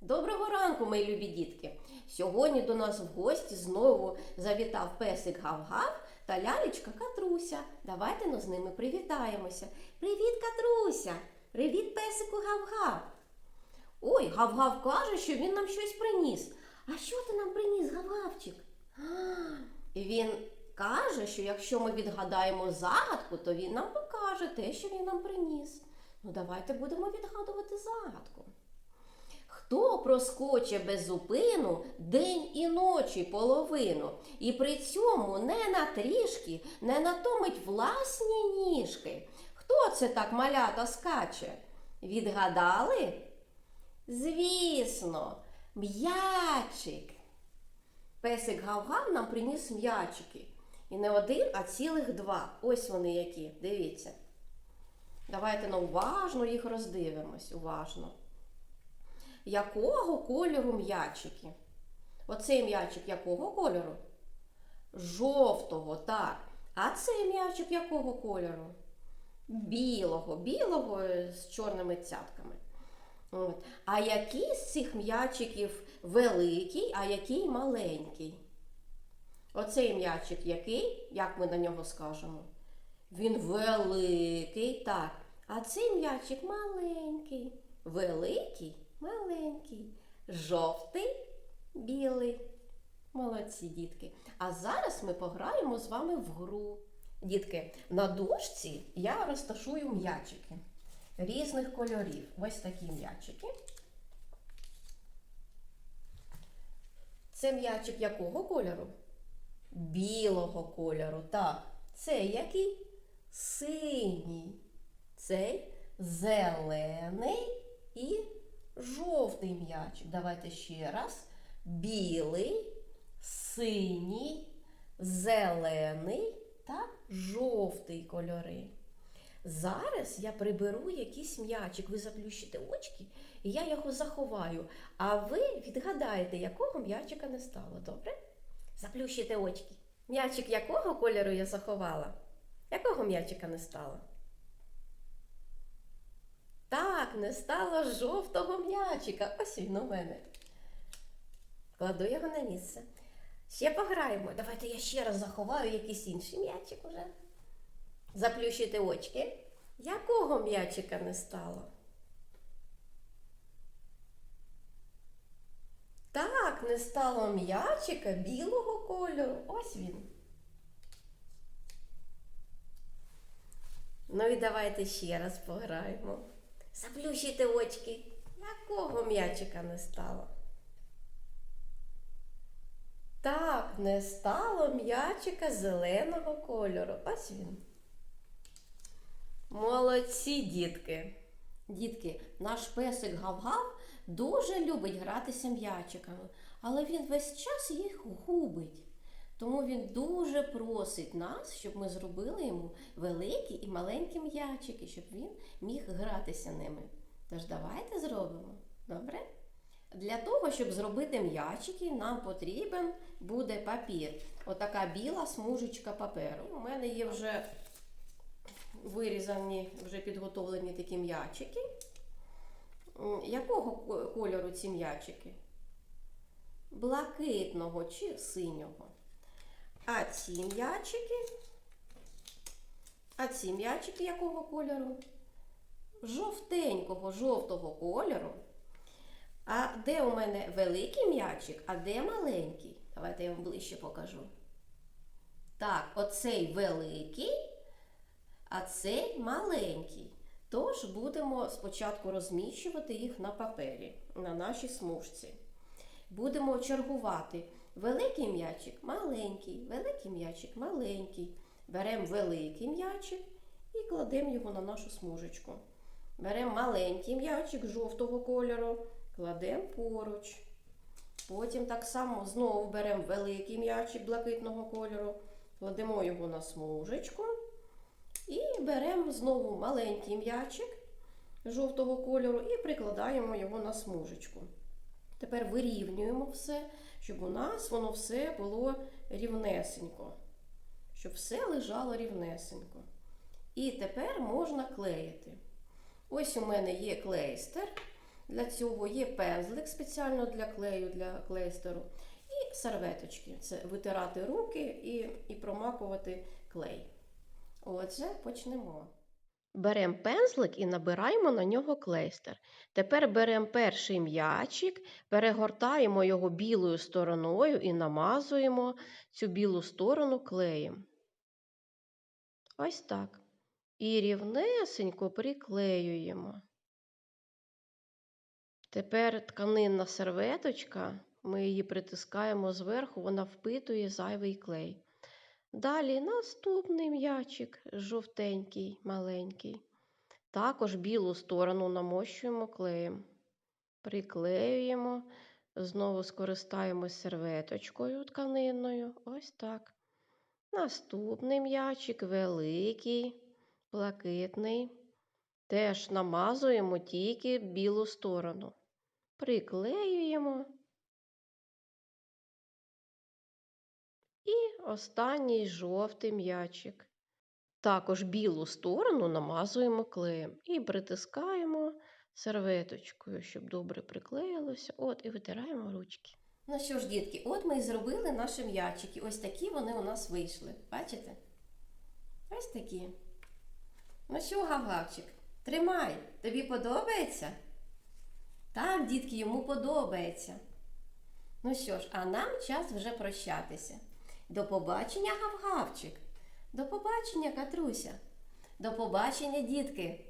Доброго ранку, мої любі дітки! Сьогодні до нас в гості знову завітав песик Гав-Гав та лялечка Катруся. Давайте ну, з ними привітаємося. Привіт, Катруся! Привіт, песику Гав-Гав! Ой, Гав-Гав каже, що він нам щось приніс. А що ти нам приніс, Гав-Гавчик? Він каже, що якщо ми відгадаємо загадку, то він нам покаже те, що він нам приніс. Ну, давайте будемо відгадувати загадку. Хто проскоче без зупину день і ночі половину, і при цьому не на трішки не натомить власні ніжки? Хто це так малята скаче? Відгадали? Звісно, м'ячик. Песик Гав-Гав нам приніс м'ячики. І не один, а цілих два. Ось вони які. Дивіться. Давайте ну, уважно їх роздивимось. Уважно якого кольору м'ячики? Оцей м'ячик якого кольору? Жовтого, так. А цей м'ячик якого кольору? Білого, білого з чорними цятками. От. А який з цих м'ячиків великий, а який маленький? Оцей м'ячик який? Як ми на нього скажемо? Він великий, так. А цей м'ячик маленький. Великий, маленький, жовтий, білий. Молодці, дітки. А зараз ми пограємо з вами в гру. Дітки, на дошці я розташую м'ячики різних кольорів. Ось такі м'ячики. Це м'ячик якого кольору? Білого кольору. Так. Це який? Синій. Цей зелений і жовтий м'ячик. Давайте ще раз. Білий, синій, зелений та жовтий кольори. Зараз я приберу якийсь м'ячик, ви заплющите очки, і я його заховаю. А ви відгадаєте, якого м'ячика не стало, добре? Заплющите очки. М'ячик якого кольору я заховала? Якого м'ячика не стало? Так, не стало жовтого м'ячика. Ось він у мене. Кладу його на місце. Ще пограємо. Давайте я ще раз заховаю якийсь інший м'ячик уже. Заплющуйте очки. Якого м'ячика не стало? Так, не стало м'ячика білого кольору. Ось він. Ну і давайте ще раз пограємо. Заплющуйте очки. Якого м'ячика не стало? Так, не стало м'ячика зеленого кольору. Ось він. Молодці, дітки. Дітки, наш песик Гав-Гав дуже любить гратися м'ячиками, але він весь час їх губить. Тому він дуже просить нас, щоб ми зробили йому великі і маленькі м'ячики, щоб він міг гратися ними. Тож давайте зробимо. Добре? Для того, щоб зробити м'ячики, нам потрібен буде папір. Отака біла смужечка паперу. У мене є вже вирізані, вже підготовлені такі м'ячики. Якого кольору ці м'ячики? Блакитного чи синього. А ці м'ячики. А ці м'ячики якого кольору? Жовтенького, жовтого кольору. А де у мене великий м'ячик, а де маленький? Давайте я вам ближче покажу. Так, оцей великий, а цей маленький. Тож будемо спочатку розміщувати їх на папері, на нашій смужці. Будемо чергувати великий м'ячик, маленький, великий м'ячик, маленький. Беремо великий м'ячик і кладемо його на нашу смужечку. Беремо маленький м'ячик жовтого кольору, кладемо поруч. Потім так само знову беремо великий м'ячик блакитного кольору, кладемо його на смужечку. І беремо знову маленький м'ячик жовтого кольору і прикладаємо його на смужечку. Тепер вирівнюємо все, щоб у нас воно все було рівнесенько. Щоб все лежало рівнесенько. І тепер можна клеїти. Ось у мене є клейстер. для цього, є пензлик спеціально для клею, для клейстеру, і серветочки. Це витирати руки і, і промакувати клей. Отже, почнемо. Беремо пензлик і набираємо на нього клейстер. Тепер беремо перший м'ячик, перегортаємо його білою стороною і намазуємо цю білу сторону клеєм. Ось так. І рівнесенько приклеюємо. Тепер тканинна серветочка, ми її притискаємо зверху, вона впитує зайвий клей. Далі наступний м'ячик, жовтенький, маленький. Також білу сторону намощуємо клеєм. Приклеюємо, знову скористаємось серветочкою тканинною. Ось так. Наступний м'ячик великий, блакитний. Теж намазуємо тільки білу сторону. Приклеюємо. І останній жовтий м'ячик. Також білу сторону намазуємо клеєм і притискаємо серветочкою, щоб добре приклеїлося. От і витираємо ручки. Ну що ж, дітки, от ми і зробили наші м'ячики. Ось такі вони у нас вийшли. Бачите? Ось такі. Ну що, гавгавчик, тримай. Тобі подобається? Так, дітки, йому подобається. Ну що ж, а нам час вже прощатися. До побачення, гавгавчик. До побачення, Катруся. До побачення, дітки.